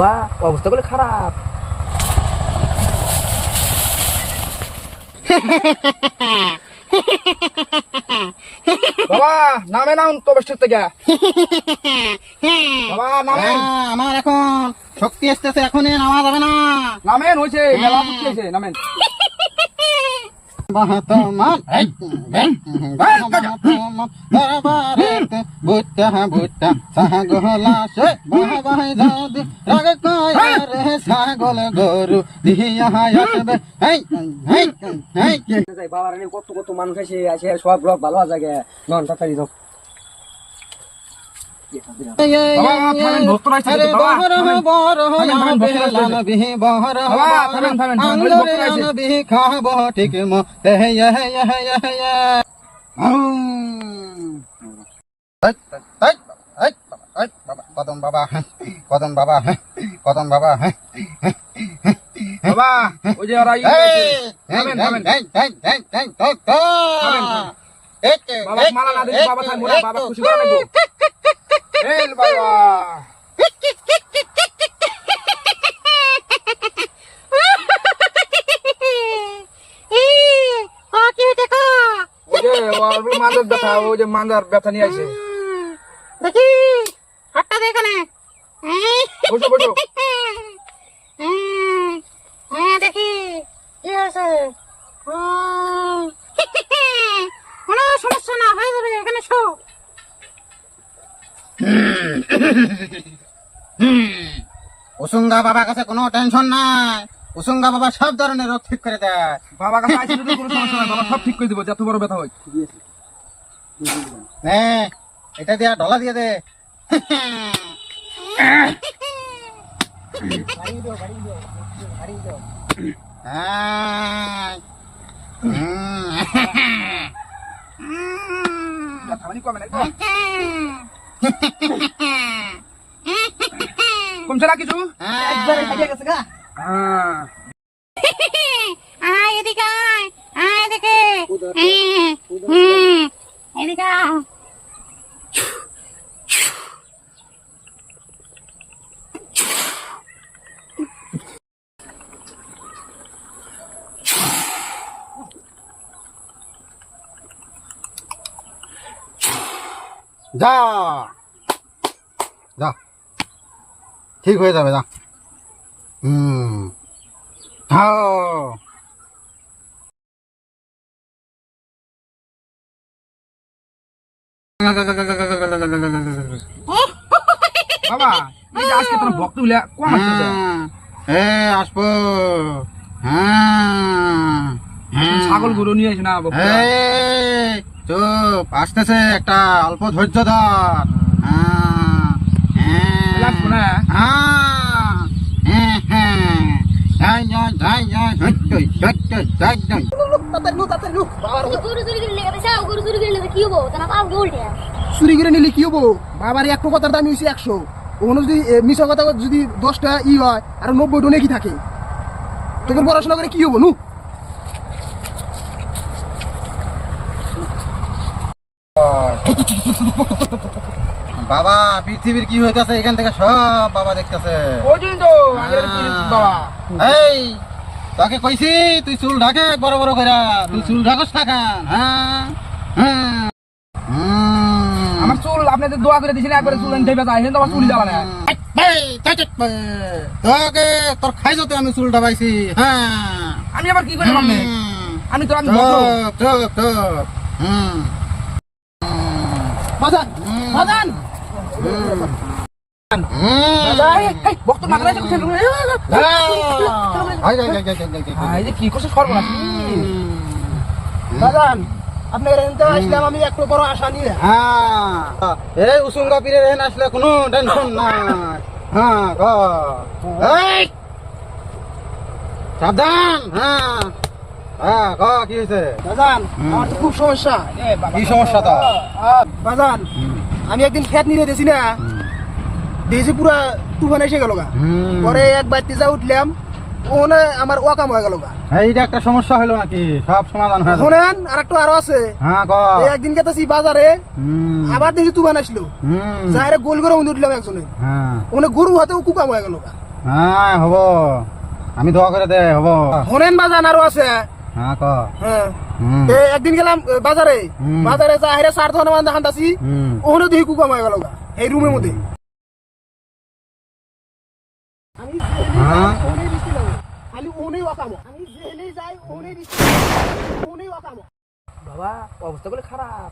বাবা অবস্থা করলে খারাপ। বাবা নামে নাম তো বেশ থেকে। বাবা নামেন হ্যাঁ, আমার এখন শক্তি আসতেছে এখনই নামা যাবে না। নামেন হয়েছে মেলা হয়েছে নামেন। ছাগল গরু দিয়া আসবে হেই হেই হেই বাবার কত কত মানুষ আছে আছে সব লোক ভালো আছে নন তাড়াতাড়ি কদম বাবা কদম বাবা কদম বাবা বাবা ওই যে ওরা। বাবা মালা না দিলে বাবা বাবা খুশি করে নেব এল বাবা ব্যথা ওই যে মান্দার ব্যথা নিয়ে আসে দেখি হাতটা দেখানে বসো বসো হ্যাঁ দেখি কি হয়েছে কোনো সমস্যা না হয়ে যাবে উসুঙ্গা বাবার কাছে কোনো টেনশন নাই। উসুঙ্গা বাবা সব ধরনের রোগ ঠিক করে দেয়। বাবা কাছে আইসি কোনো সমস্যা নাই বাবা সব ঠিক করে দিব যত বড় ব্যথা হয়। নে এটা দিয়া ডলা দিয়ে দে। হ্যাঁ। কমে নাই তো? কমছে না কিছু? হ্যাঁ। হ্যাঁ। আয় এদিকে আয় আয় এদিকে। হ্যাঁ, হুম, এদিকে আয়। যা যা ঠিক হয়ে যাবে যা হুম যাও বাবা এই যে আজকে তোর ভক্তগুলা কম আসতেছে হ্যাঁ আসব হ্যাঁ হ্যাঁ ছাগল গরু নিয়ে আসে না ভক্ত এই, চুপ আসতেছে একটা অল্প ধৈর্য ধর। হ্যাঁ, হ্যাঁ? হ্যাঁ, হ্যাঁ, হ্যাঁ। চুরি করে নিলে কি হব? বাবার একটু কথার দাম হয়েছে একশো। ওখানে যদি মিশা কথা যদি দশটা ই হয় আর নব্বই টনে কি থাকে? তোকে পড়াশোনা করে কি হব নু? বাবা পৃথিবীর কি হইতেছে? এখান থেকে সব বাবা দেখতেছে। তো? এই তোকে কইছি তুই চুল ঢাকে বড় বড় করে তুই চুল ঢাকস না কেন? হ্যাঁ? হ্যাঁ। আমার চুল আপনাদের দোয়া করে একবারে চুল এনে ব্যথা হেন তো আমার চুল জ্বালা না। তোকে তোর খাইছতে আমি চুল ডাবাইছি হ্যাঁ। আমি আবার কি করে আমি তো আমি। হুম। বাজান বাজান। কি করছে সর্বনাশ আপনার এখানে আসলাম আমি একটু বড় আশা নিয়ে হ্যাঁ। এই উসুঙ্গা পীরের এখানে আসলে কোনো টেনশন নাই। হ্যাঁ সাবধান হ্যাঁ। হ্যাঁ গ কি হয়েছে বাজান আমার তো খুব সমস্যা। কি সমস্যা তো বাজান আমি একদিন খেত নিয়ে দিয়েছি না। দিয়েছি পুরা তুফান এসে গেল গা। পরে এক বাড়িতে যা উঠলাম ওখানে আমার ওয়াকাম হয়ে গেল গা। এইটা একটা সমস্যা হলো নাকি? সব সমাধান হয়ে শোনেন আর একটু আরও আছে। হ্যাঁ একদিন গেতেছি বাজারে আবার দেখি তুফান আসলো। যাহারে গোল করে উঠে উঠলাম একজনে। হ্যাঁ। ওখানে গরু হাতেও কুকাম হয়ে গেল গা। হ্যাঁ হব। আমি দোয়া করে দে হব। হনেন বাজান আরও আছে। হ্যাঁ ক। হ্যাঁ। একদিন গেলাম বাজারে। বাজারে যা হেরে চার ধরনের মান দেখান তাছি ওখানে দেখি কুকাম হয়ে গেল এই রুমের মধ্যে। আমি হ্যাঁ। বাবা অবস্থা বলে খারাপ।